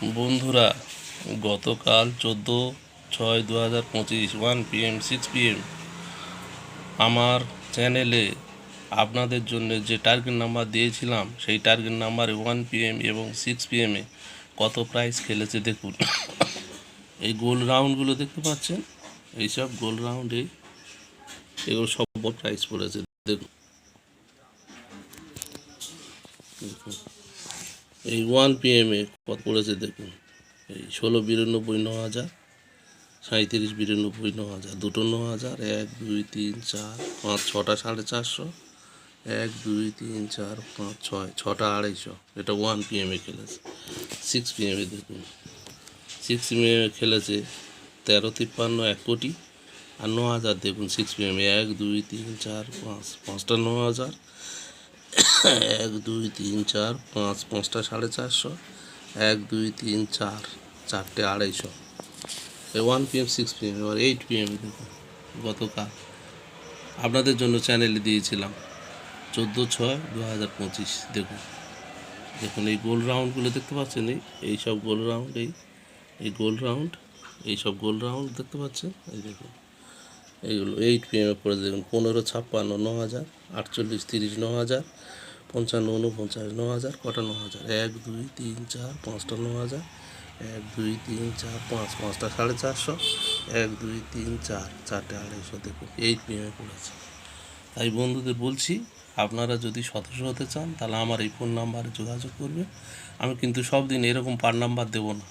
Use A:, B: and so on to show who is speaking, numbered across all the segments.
A: বন্ধুরা, গতকাল চোদ্দ ছয় দু হাজার পঁচিশ ওয়ান পিএম সিক্স পিএম আমার চ্যানেলে আপনাদের জন্য যে টার্গেট নাম্বার দিয়েছিলাম, সেই টার্গেট নাম্বারে ওয়ান পিএম এবং সিক্স পিএমে কত প্রাইস খেলেছে দেখুন। এই গোল রাউন্ডগুলো দেখতে পাচ্ছেন? এইসব গোল রাউন্ডে এগুলো সব প্রাইস পড়েছে দেখুন দেখুন। এই ওয়ান পিএমে কত পড়েছে দেখুন। এই ষোলো বিরানব্বই ন হাজার সাঁত্রিশ বিরানব্বই ন হাজার, দুটো ন হাজার, এক, দুই, তিন, চার, পাঁচ, ছটা সাড়ে চারশো, এক, দুই, তিন, চার, পাঁচ, ছয়, ছটা আড়াইশো। এটা ওয়ান পিএমে খেলেছে। সিক্স পিএমে দেখুন। সিক্স পিএমে খেলেছে তেরো তিপ্পান্ন, এক কোটি। আর ন হাজার দেখুন সিক্স পিএমে এক, দুই, তিন, চার, পাঁচ, পাঁচটা ন হাজার। এক, দুই, তিন, চার, পাঁচ, পাঁচটা সাড়ে চারশো। এক, দুই, তিন, চার, চারটে আড়াইশো। ওয়ান পিএম সিক্স পিএম এবার এইট পিএম গতকাল। আপনাদের জন্য চ্যানেলে দিয়েছিলাম, চোদ্দ ছয় দু হাজার পঁচিশ, দেখুন। দেখুন, এই গোল রাউন্ডগুলো দেখতে পাচ্ছেন? এই এই সব গোল রাউন্ড এই এই গোল রাউন্ড এই সব গোল রাউন্ড দেখতে পাচ্ছেন? এই দেখুন। এইগুলো এইট পি পিএমে পড়ে দেখুন, পনেরো, ছাপ্পান্ন ন হাজার আটচল্লিশ, তিরিশ ন হাজার পঞ্চান্ন উনপঞ্চাশ ন হাজার কটা ন হাজার এক, দুই, তিন, চার, পাঁচটা ন হাজার এক, দুই, তিন, চার, পাঁচ, পাঁচটা সাড়ে চারশো, এক, দুই, তিন, চার, চারটে আড়াইশো, দেখুন এইট পিএমে পড়েছে। তাই বন্ধুদের বলছি, আপনারা যদি সদস্য হতে চান, তাহলে আমার এই ফোন নাম্বারে যোগাযোগ করবে আমি কিন্তু সব দিন এরকম পার নাম্বার দেবো না।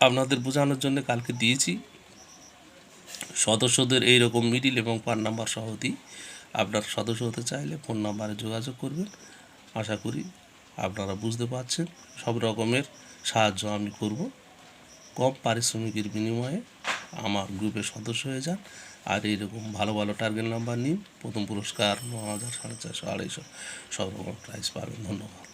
A: আপনাদের বোঝানোর জন্য কালকে দিয়েছি। সদস্যদের এই রকম মিডিল এবং পার নাম্বার সহ দিই আপনার সদস্য হতে চাইলে ফোন নাম্বারে যোগাযোগ করবেন। আশা করি আপনারা বুঝতে পারছেন। সব রকমের সাহায্য আমি করব। কম পারিশ্রমিকের বিনিময়ে আমার গ্রুপের সদস্য হয়ে যান। আর এইরকম ভালো ভালো টার্গেট নাম্বার নিন। প্রথম পুরস্কার ন হাজার সাড়ে চারশো, আড়াইশো সব রকম প্রাইজ পাবেন। ধন্যবাদ।